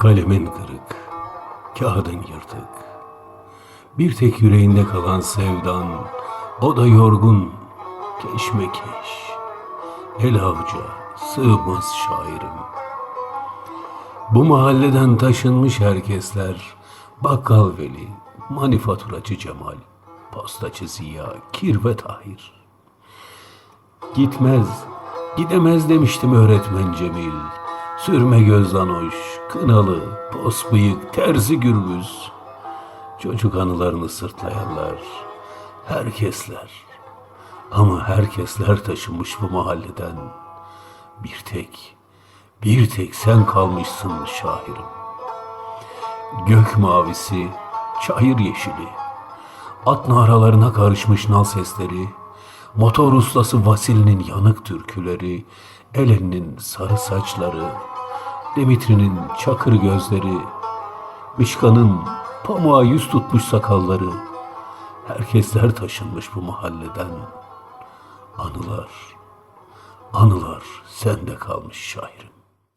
Kalemin kırık, kağıdın yırtık. Bir tek yüreğinde kalan sevdan, o da yorgun, keşmekeş. El avuca sığmaz şairim. Bu mahalleden taşınmış herkesler, bakkal veli, manifaturacı Cemal, postacı Ziya, Kirve Tahir. Gitmez, gidemez demiştim öğretmen Cemil. Sürme gözden hoş, kınalı, pos bıyık, terzi gürbüz. Çocuk anılarını sırtlayanlar, herkesler. Ama herkesler taşınmış bu mahalleden. Bir tek, bir tek sen kalmışsın şahirim. Gök mavisi, çayır yeşili, at naralarına karışmış nal sesleri, motor ustası Vasil'in yanık türküleri, Elen'in sarı saçları, Dimitri'nin çakır gözleri, Mişka'nın pamuğa yüz tutmuş sakalları, herkesler taşınmış bu mahalleden. Anılar, anılar sende kalmış şairim.